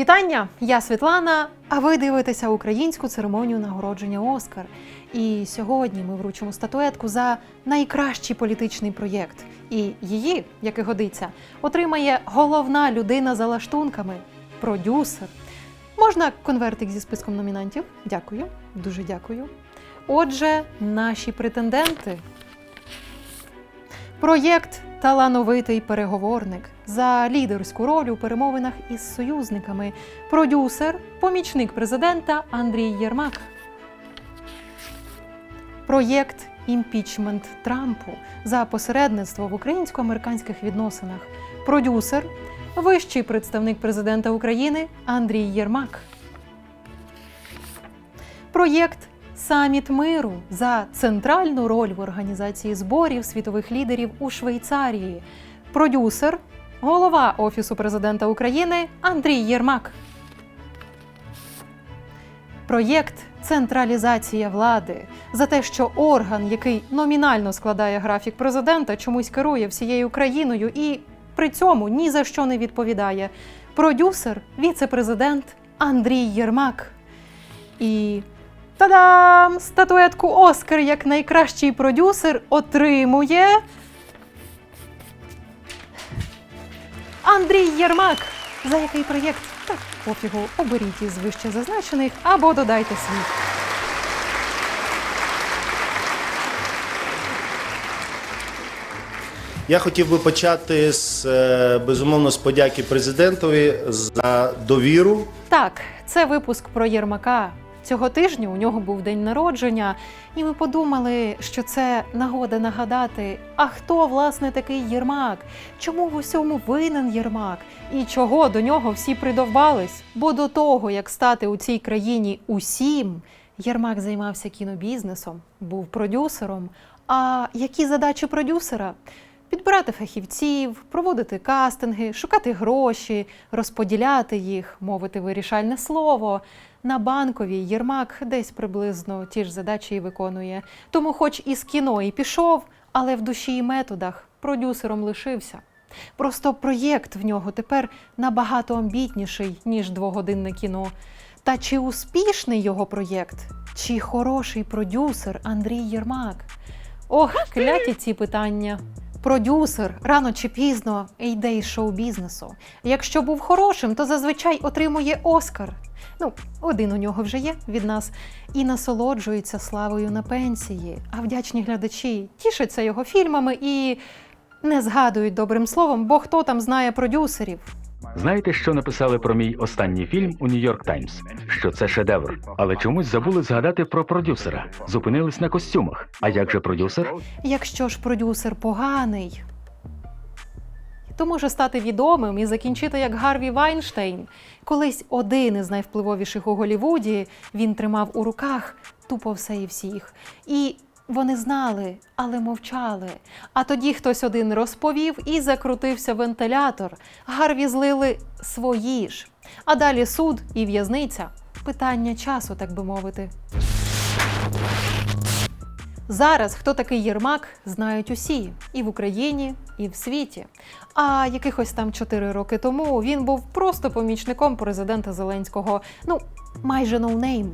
Вітання! Я Світлана. А ви дивитеся українську церемонію нагородження Оскар. І сьогодні ми вручимо статуетку за найкращий політичний проєкт. І її, як і годиться, отримає головна людина за лаштунками продюсер. Можна конвертик зі списком номінантів? Дякую, дуже дякую. Отже, наші претенденти. Проєкт Талановитий переговорник за лідерську роль у перемовинах із союзниками. Продюсер, помічник президента Андрій Єрмак. Проєкт Імпічмент Трампу за посередництво в українсько-американських відносинах. Продюсер, вищий представник президента України Андрій Єрмак. Проєкт Саміт миру за центральну роль в організації зборів світових лідерів у Швейцарії. Продюсер, голова Офісу президента України Андрій Єрмак. Проєкт Централізація влади за те, що орган, який номінально складає графік президента, чомусь керує всією країною і при цьому ні за що не відповідає. Продюсер, віце-президент Андрій Єрмак. І Та-дам! Статуетку Оскар як найкращий продюсер отримує. Андрій Єрмак. За який проєкт? Так, пофігу, оберіть із вище зазначених або додайте свій. Я хотів би почати з е, безумовно з подяки президентові за довіру. Так, це випуск про Єрмака. Цього тижня у нього був день народження, і ми подумали, що це нагода нагадати, а хто власне такий Єрмак, чому в усьому винен Єрмак, і чого до нього всі придовбались. Бо до того, як стати у цій країні усім, Єрмак займався кінобізнесом, був продюсером. А які задачі продюсера? Підбирати фахівців, проводити кастинги, шукати гроші, розподіляти їх, мовити вирішальне слово. На банковій Єрмак десь приблизно ті ж задачі і виконує. Тому, хоч із кіно і пішов, але в душі і методах продюсером лишився. Просто проєкт в нього тепер набагато амбітніший, ніж двогодинне кіно. Та чи успішний його проєкт, чи хороший продюсер Андрій Єрмак? Ох, кляті ці питання. Продюсер рано чи пізно йде із шоу-бізнесу. Якщо був хорошим, то зазвичай отримує Оскар. Ну, один у нього вже є від нас, і насолоджується славою на пенсії. А вдячні глядачі тішаться його фільмами і не згадують добрим словом, бо хто там знає продюсерів. Знаєте, що написали про мій останній фільм у Нью-Йорк Таймс? Що це шедевр. Але чомусь забули згадати про продюсера. Зупинились на костюмах. А як же продюсер? Якщо ж продюсер поганий, то може стати відомим і закінчити як Гарві Вайнштейн. Колись один із найвпливовіших у Голлівуді він тримав у руках тупо все і всіх. І вони знали, але мовчали. А тоді хтось один розповів і закрутився вентилятор. Гарві злили свої ж. А далі суд і в'язниця. Питання часу, так би мовити. Зараз хто такий Єрмак, знають усі і в Україні, і в світі. А якихось там 4 роки тому він був просто помічником президента Зеленського. Ну, майже ноунейм.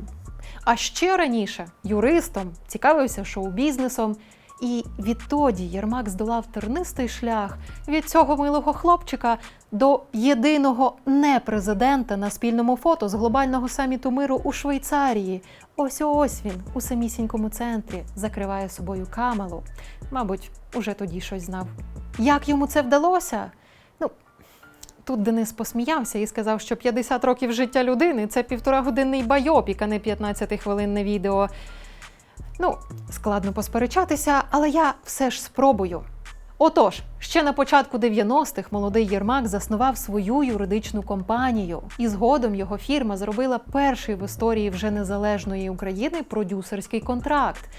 А ще раніше юристом цікавився шоу-бізнесом. І відтоді Єрмак здолав тернистий шлях від цього милого хлопчика до єдиного непрезидента на спільному фото з глобального саміту миру у Швейцарії. Ось ось він у самісінькому центрі закриває собою камелу. Мабуть, уже тоді щось знав. Як йому це вдалося? Тут Денис посміявся і сказав, що 50 років життя людини це півторагодинний байопік, а не 15-хвилинне відео. Ну, складно посперечатися, але я все ж спробую. Отож, ще на початку 90-х молодий Єрмак заснував свою юридичну компанію, і згодом його фірма зробила перший в історії вже незалежної України продюсерський контракт.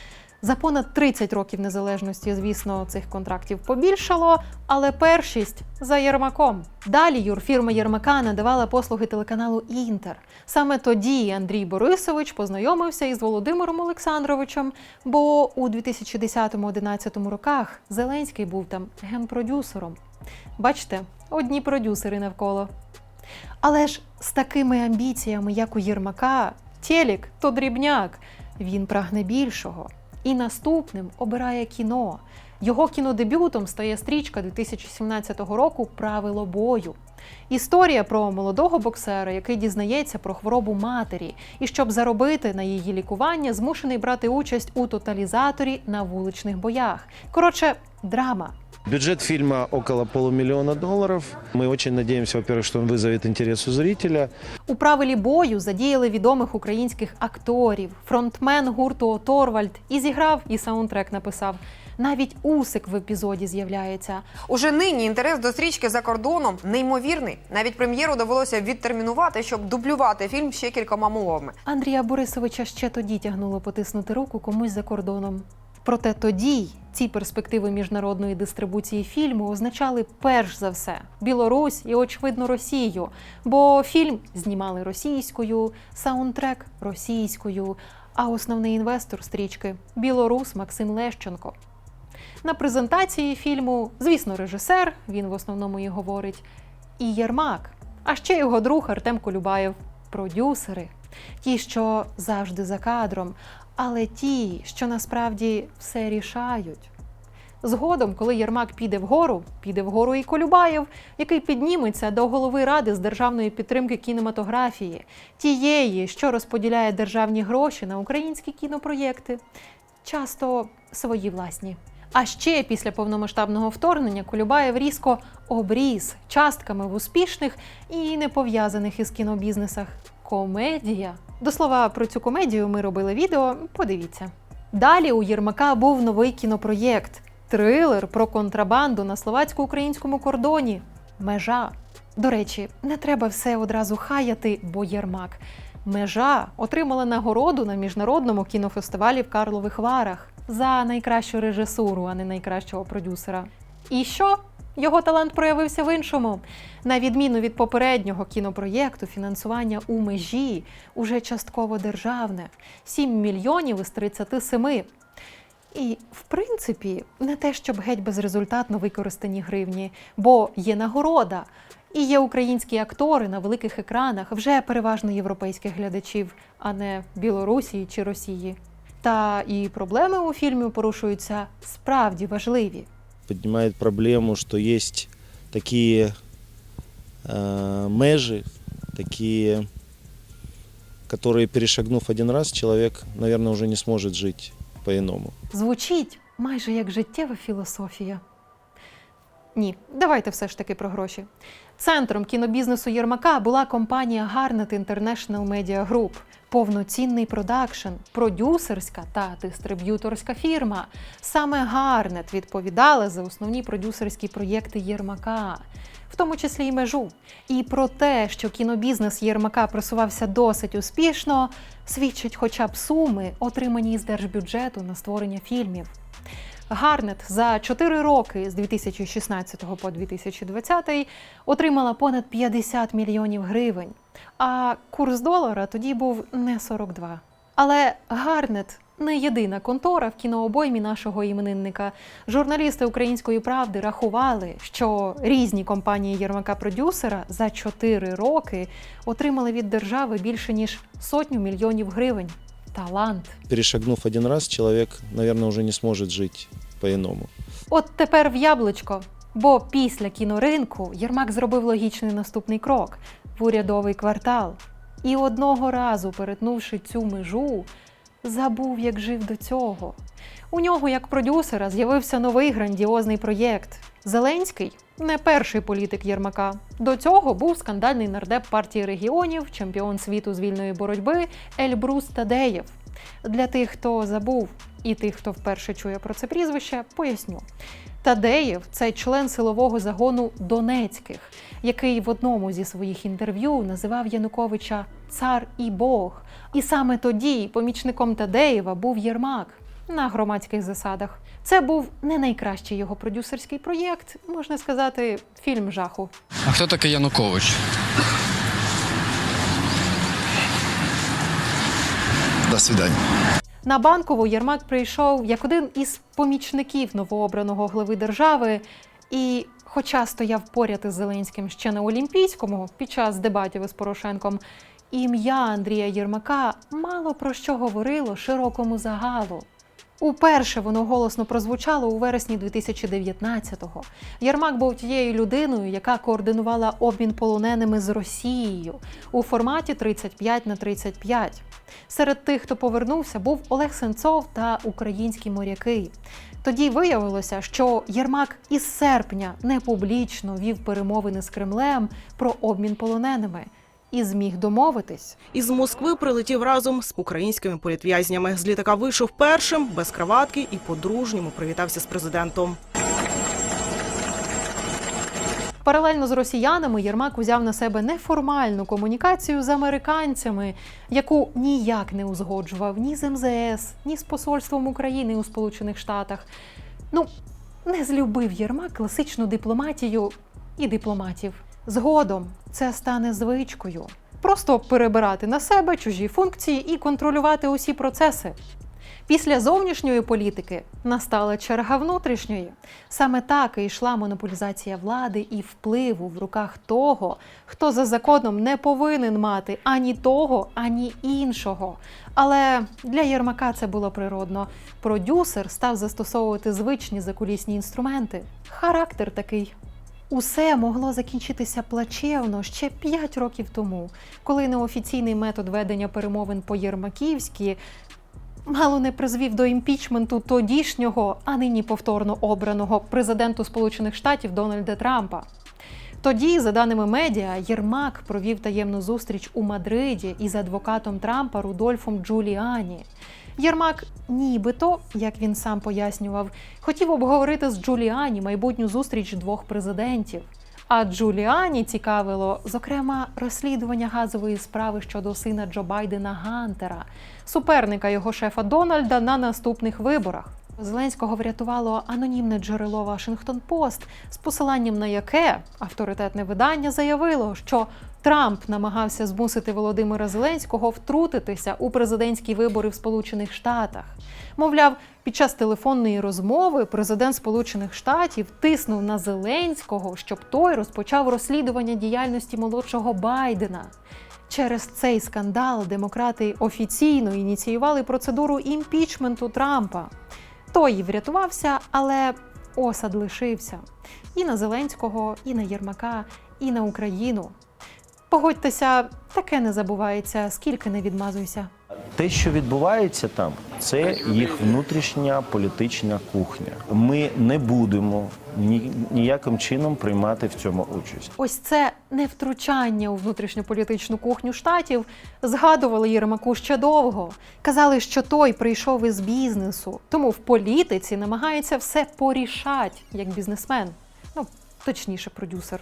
За понад 30 років незалежності, звісно, цих контрактів побільшало, але першість за Єрмаком. Далі юрфірма Єрмака надавала послуги телеканалу Інтер. Саме тоді Андрій Борисович познайомився із Володимиром Олександровичем, бо у 2010-2011 роках Зеленський був там генпродюсером. Бачите, одні продюсери навколо. Але ж з такими амбіціями, як у Єрмака, Телік то дрібняк. Він прагне більшого. І наступним обирає кіно. Його кінодебютом стає стрічка 2017 року Правило бою. Історія про молодого боксера, який дізнається про хворобу матері, і щоб заробити на її лікування, змушений брати участь у тоталізаторі на вуличних боях. Коротше, драма. Бюджет фильма около полумиллиона долларов. Мы очень надеемся, во-первых, что он вызовет интерес у зрителя. У правилі бою задіяли відомих українських акторів. Фронтмен гурту Оторвальд і зіграв, і саундтрек написав. Навіть Усик в епізоді з'являється. Уже нині інтерес до стрічки за кордоном неймовірний. Навіть прем'єру довелося відтермінувати, щоб дублювати фільм ще кількома мовами. Андрія Борисовича ще тоді тягнуло потиснути руку комусь за кордоном. Проте тоді ці перспективи міжнародної дистрибуції фільму означали перш за все Білорусь і, очевидно, Росію. Бо фільм знімали російською, саундтрек російською, а основний інвестор стрічки білорус Максим Лещенко. На презентації фільму, звісно, режисер, він в основному і говорить, і Єрмак, а ще його друг Артем Колюбаєв, продюсери, ті, що завжди за кадром, але ті, що насправді все рішають. Згодом, коли Єрмак піде вгору, піде вгору і Колюбаєв, який підніметься до голови ради з державної підтримки кінематографії, тієї, що розподіляє державні гроші на українські кінопроєкти, часто свої власні. А ще після повномасштабного вторгнення Колюбаєв різко обріз частками в успішних і не пов'язаних із кінобізнесах. Комедія. До слова, про цю комедію ми робили відео. Подивіться. Далі у Єрмака був новий кінопроєкт трилер про контрабанду на словацько-українському кордоні. Межа. До речі, не треба все одразу хаяти, бо Єрмак. Межа отримала нагороду на міжнародному кінофестивалі в Карлових Варах за найкращу режисуру, а не найкращого продюсера. І що? Його талант проявився в іншому. На відміну від попереднього кінопроєкту, фінансування у межі уже частково державне 7 мільйонів із 37. І, в принципі, не те, щоб геть безрезультатно використані гривні, бо є нагорода. І є українські актори на великих екранах, вже переважно європейських глядачів, а не Білорусі чи Росії. Та і проблеми у фільмі порушуються справді важливі. Поднимает проблему, что есть такие э, межи, такие, которые, перешагнув один раз, человек, наверное, уже не сможет жить по-иному. Звучить майже як життєва філософія. Ні, давайте все ж таки про гроші. Центром кінобізнесу Єрмака була компанія Garnet International Media Group, повноцінний продакшн, продюсерська та дистриб'юторська фірма. Саме Гарнет відповідала за основні продюсерські проєкти Єрмака, в тому числі й межу. І про те, що кінобізнес Єрмака просувався досить успішно, свідчать хоча б суми, отримані з держбюджету на створення фільмів. Гарнет за 4 роки з 2016 по 2020 отримала понад 50 мільйонів гривень, а курс долара тоді був не 42. Але Гарнет не єдина контора в кінообоймі нашого іменинника. Журналісти української правди рахували, що різні компанії Єрмака продюсера за 4 роки отримали від держави більше ніж сотню мільйонів гривень. Талант. Перешагнув один раз, чоловік, наверное, уже не зможе жити по-іному. От тепер в яблучко. Бо після кіноринку Єрмак зробив логічний наступний крок в урядовий квартал. І одного разу, перетнувши цю межу, забув, як жив до цього. У нього, як продюсера, з'явився новий грандіозний проєкт. Зеленський не перший політик Єрмака. До цього був скандальний нардеп партії регіонів, чемпіон світу з вільної боротьби Ельбрус Тадеєв. Для тих, хто забув, і тих, хто вперше чує про це прізвище, поясню. Тадеєв це член силового загону Донецьких, який в одному зі своїх інтерв'ю називав Януковича цар і Бог. І саме тоді помічником Тадеєва був Єрмак на громадських засадах. Це був не найкращий його продюсерський проєкт, можна сказати, фільм жаху. А хто такий Янукович? До свидания. На банкову Єрмак прийшов як один із помічників новообраного глави держави і хоча стояв поряд із Зеленським ще на Олімпійському під час дебатів із Порошенком, ім'я Андрія Єрмака мало про що говорило широкому загалу. Уперше воно голосно прозвучало у вересні 2019-го. Єрмак був тією людиною, яка координувала обмін полоненими з Росією у форматі 35 на 35. Серед тих, хто повернувся, був Олег Сенцов та українські моряки. Тоді виявилося, що Єрмак із серпня непублічно вів перемовини з Кремлем про обмін полоненими і зміг домовитись. Із Москви прилетів разом з українськими політв'язнями. З літака вийшов першим, без краватки і по-дружньому привітався з президентом. Паралельно з росіянами Єрмак узяв на себе неформальну комунікацію з американцями, яку ніяк не узгоджував ні з МЗС, ні з посольством України у Сполучених Штатах. Ну, не злюбив Єрмак класичну дипломатію і дипломатів. Згодом це стане звичкою. Просто перебирати на себе чужі функції і контролювати усі процеси. Після зовнішньої політики настала черга внутрішньої. Саме так і йшла монополізація влади і впливу в руках того, хто за законом не повинен мати ані того, ані іншого. Але для Єрмака це було природно. Продюсер став застосовувати звичні закулісні інструменти. Характер такий. Усе могло закінчитися плачевно ще 5 років тому, коли неофіційний метод ведення перемовин по-єрмаківськи мало не призвів до імпічменту тодішнього, а нині повторно обраного президенту Сполучених Штатів Дональда Трампа. Тоді, за даними медіа, Єрмак провів таємну зустріч у Мадриді із адвокатом Трампа Рудольфом Джуліані. Єрмак, нібито, як він сам пояснював, хотів обговорити з Джуліані майбутню зустріч двох президентів. А Джуліані цікавило, зокрема, розслідування газової справи щодо сина Джо Байдена Гантера, суперника його шефа Дональда на наступних виборах. Зеленського врятувало анонімне джерело Вашингтон Пост, з посиланням на яке авторитетне видання заявило, що Трамп намагався змусити Володимира Зеленського втрутитися у президентські вибори в Сполучених Штатах. Мовляв, під час телефонної розмови президент Сполучених Штатів тиснув на Зеленського, щоб той розпочав розслідування діяльності молодшого Байдена. Через цей скандал демократи офіційно ініціювали процедуру імпічменту Трампа. Той врятувався, але осад лишився і на Зеленського, і на Єрмака, і на Україну. Погодьтеся, таке не забувається, скільки не відмазуйся. Те, що відбувається там, це їх внутрішня політична кухня. Ми не будемо ніяким чином приймати в цьому участь. Ось це невтручання у внутрішньополітичну кухню штатів згадували Єрмаку ще довго. Казали, що той прийшов із бізнесу, тому в політиці намагається все порішати як бізнесмен. Ну, точніше, продюсер.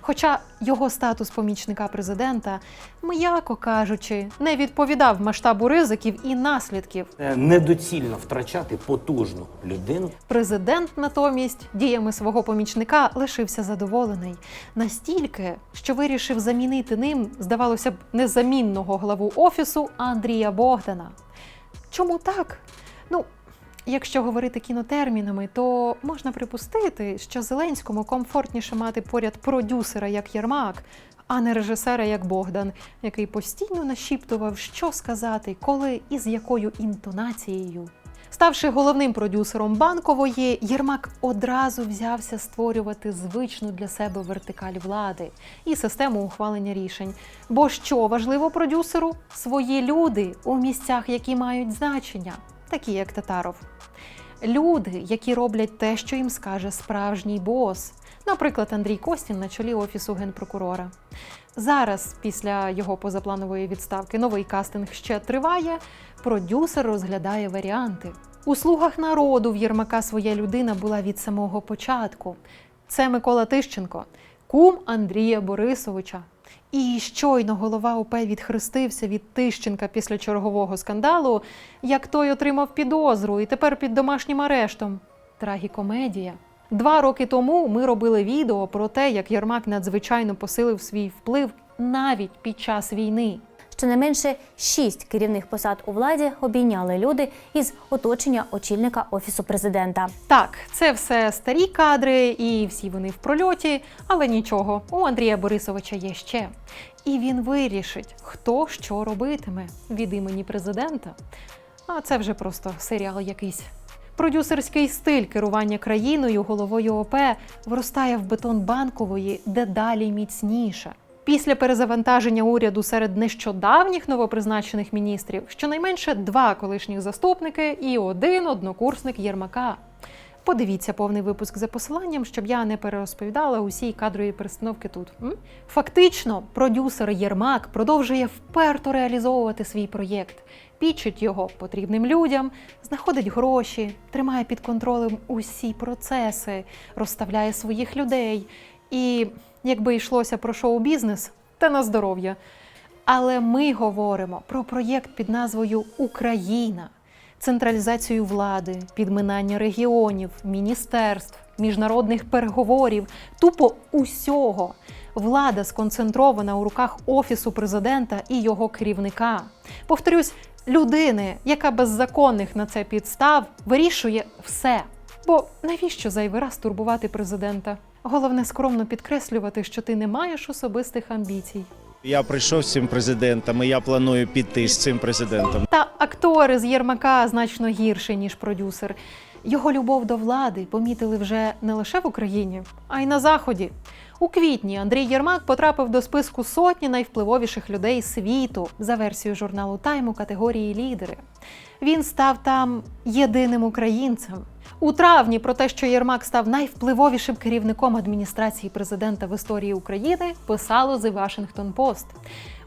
Хоча його статус помічника президента, м'яко кажучи, не відповідав масштабу ризиків і наслідків. Е, недоцільно втрачати потужну людину. Президент натомість діями свого помічника лишився задоволений настільки, що вирішив замінити ним, здавалося б, незамінного главу офісу Андрія Богдана. Чому так? Якщо говорити кінотермінами, то можна припустити, що Зеленському комфортніше мати поряд продюсера як Єрмак, а не режисера як Богдан, який постійно нашіптував, що сказати, коли і з якою інтонацією. Ставши головним продюсером банкової, Єрмак одразу взявся створювати звичну для себе вертикаль влади і систему ухвалення рішень. Бо що важливо продюсеру? Свої люди у місцях, які мають значення, такі як Татаров. Люди, які роблять те, що їм скаже справжній бос, наприклад, Андрій Костін на чолі офісу генпрокурора. Зараз, після його позапланової відставки, новий кастинг ще триває. Продюсер розглядає варіанти. У слугах народу в Єрмака своя людина була від самого початку. Це Микола Тищенко, кум Андрія Борисовича. І щойно голова ОП відхрестився від Тищенка після чергового скандалу, як той отримав підозру і тепер під домашнім арештом. Трагікомедія. Два роки тому ми робили відео про те, як Єрмак надзвичайно посилив свій вплив навіть під час війни. Щонайменше шість керівних посад у владі обійняли люди із оточення очільника офісу президента. Так, це все старі кадри, і всі вони в прольоті, але нічого, у Андрія Борисовича є ще. І він вирішить, хто що робитиме від імені президента. А це вже просто серіал якийсь. Продюсерський стиль керування країною головою ОП вростає в бетон банкової дедалі міцніше. Після перезавантаження уряду серед нещодавніх новопризначених міністрів щонайменше два колишніх заступники і один однокурсник Єрмака. Подивіться повний випуск за посиланням, щоб я не перерозповідала усі кадрові перестановки тут. Фактично, продюсер Єрмак продовжує вперто реалізовувати свій проєкт, пічить його потрібним людям, знаходить гроші, тримає під контролем усі процеси, розставляє своїх людей. І якби йшлося про шоу-бізнес, та на здоров'я. Але ми говоримо про проєкт під назвою Україна, централізацію влади, підминання регіонів, міністерств, міжнародних переговорів, тупо усього. Влада сконцентрована у руках офісу президента і його керівника. Повторюсь, людини, яка без законних на це підстав вирішує все. Бо навіщо зайвий раз турбувати президента? Головне скромно підкреслювати, що ти не маєш особистих амбіцій. Я прийшов з цим президентом, і я планую піти з цим президентом. Та актори з Єрмака значно гірше, ніж продюсер. Його любов до влади помітили вже не лише в Україні, а й на Заході. У квітні Андрій Єрмак потрапив до списку сотні найвпливовіших людей світу за версією журналу Тайм у категорії лідери. Він став там єдиним українцем. У травні про те, що Єрмак став найвпливовішим керівником адміністрації президента в історії України, писало The Washington Post.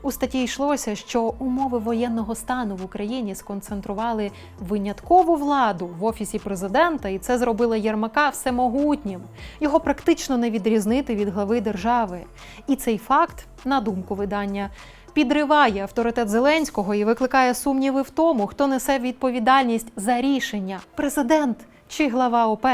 У статті йшлося, що умови воєнного стану в Україні сконцентрували виняткову владу в офісі президента, і це зробило Єрмака всемогутнім. Його практично не відрізнити від глави держави. І цей факт, на думку видання, підриває авторитет Зеленського і викликає сумніви в тому, хто несе відповідальність за рішення президент чи глава ОП.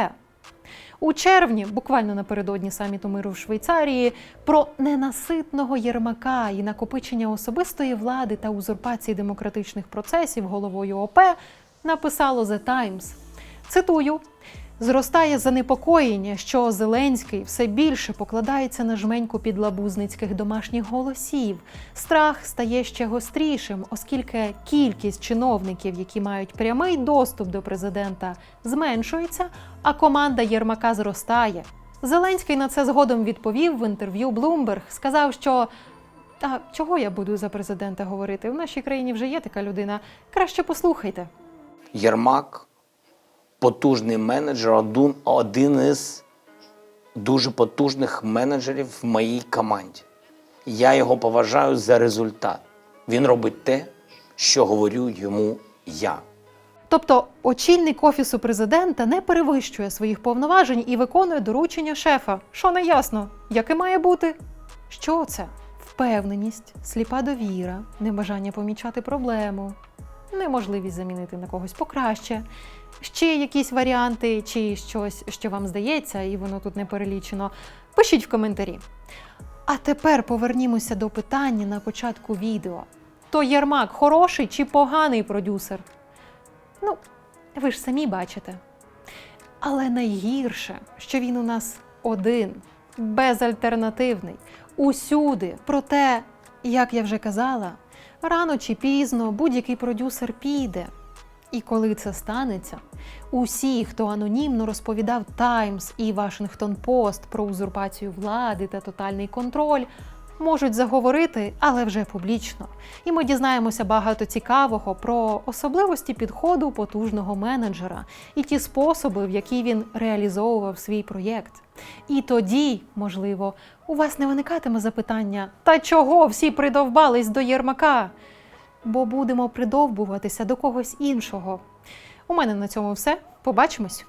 У червні, буквально напередодні саміту миру в Швейцарії, про ненаситного Єрмака і накопичення особистої влади та узурпації демократичних процесів головою ОП написало The Times. Цитую. Зростає занепокоєння, що Зеленський все більше покладається на жменьку підлабузницьких домашніх голосів. Страх стає ще гострішим, оскільки кількість чиновників, які мають прямий доступ до президента, зменшується, а команда Єрмака зростає. Зеленський на це згодом відповів в інтерв'ю Bloomberg, сказав, що а чого я буду за президента говорити? В нашій країні вже є така людина. Краще послухайте. Єрмак потужний менеджер, один, один із дуже потужних менеджерів в моїй команді. Я його поважаю за результат. Він робить те, що говорю йому я. Тобто очільник офісу президента не перевищує своїх повноважень і виконує доручення шефа. Що не ясно, яке має бути? Що це? Впевненість, сліпа довіра, небажання помічати проблему, неможливість замінити на когось покраще. Ще якісь варіанти чи щось, що вам здається, і воно тут не перелічено. Пишіть в коментарі. А тепер повернімося до питання на початку відео. То Єрмак хороший чи поганий продюсер? Ну, ви ж самі бачите. Але найгірше, що він у нас один, безальтернативний, усюди. Проте, як я вже казала, рано чи пізно будь-який продюсер піде. І коли це станеться, усі, хто анонімно розповідав Таймс і Вашингтон Пост про узурпацію влади та тотальний контроль, можуть заговорити, але вже публічно. І ми дізнаємося багато цікавого про особливості підходу потужного менеджера і ті способи, в які він реалізовував свій проєкт. І тоді, можливо, у вас не виникатиме запитання: та чого всі придовбались до Єрмака? Бо будемо придовбуватися до когось іншого. У мене на цьому все. Побачимось!